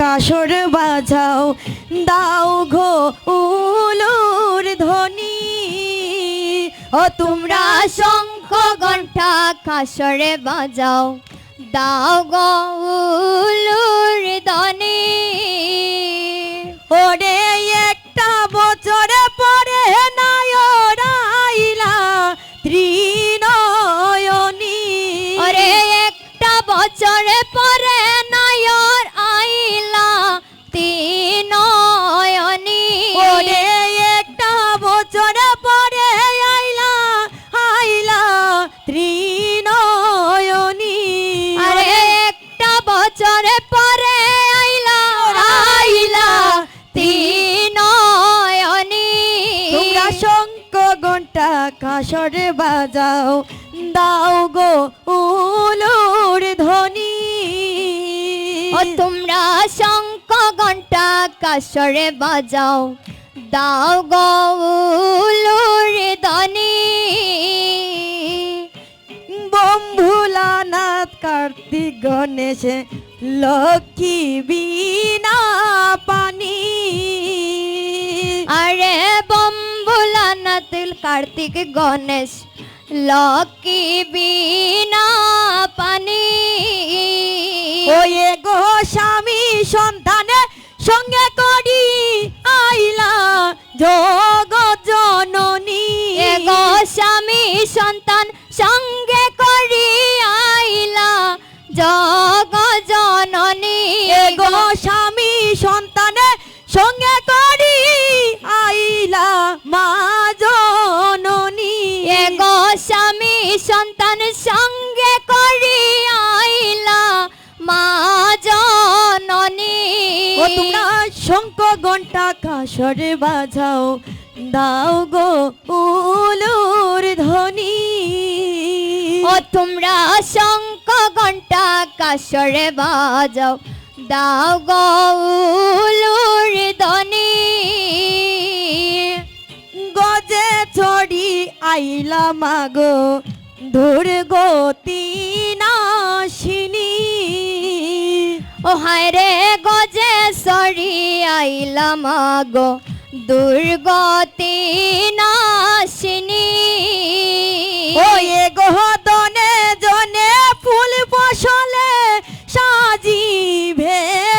কাসর বাজাও, দাও ঘো উলুর ধ্বনি। ও তোমরা শঙ্খ ঘণ্টা কাসরে বাজাও, দাও গৌলুর ধ্বনি। ওরে একটা বছরে পরে নায়রাইলা ত্রিনয়নী। ওরে একটা বছরে পরে বছরে পরে আইলা আইলা তিনয়নি তোমরা শঙ্খ ঘণ্টা কাসরে বাজাও দাও গো উলুর ধ্বনি। ও তোমরা শঙ্খ ঘণ্টা কাসরে বাজাও দাও গৌলুর দনি বম্ভুলানাথ কার্তিক গণেশ লক্ষ্মী বিনা পানি। আরে বম্বুলানাতুল কার্তিক গণেশ লকি বিনা পানি। ওয়ে গো স্বামী সন্তানের সঙ্গে করি আইলা জগৎ জননী। এগো স্বামী, সন্তান সঙ্গে এগো স্বামী সন্তানের সঙ্গে করি আইলা মা জননী। এগো স্বামী সন্তান সঙ্গে করি আইলা মা জননী। ও তোমরা শঙ্খ ঘণ্টা কাসরে বাজাও দাও গো উলুর ধ্বনি। ও তোমরা শঙ্খ ঘণ্টা কাসরে বাজাও দাও গৌলুর দনি গজে ছড়ি আইলা মাগো দুর্গতি নাশিনী। ও হায় রে গজে সরি আইলাম গো দুর্গতি নাশিনী। ও এ গহদনে জনে ফুল ফসলে সাজি ভে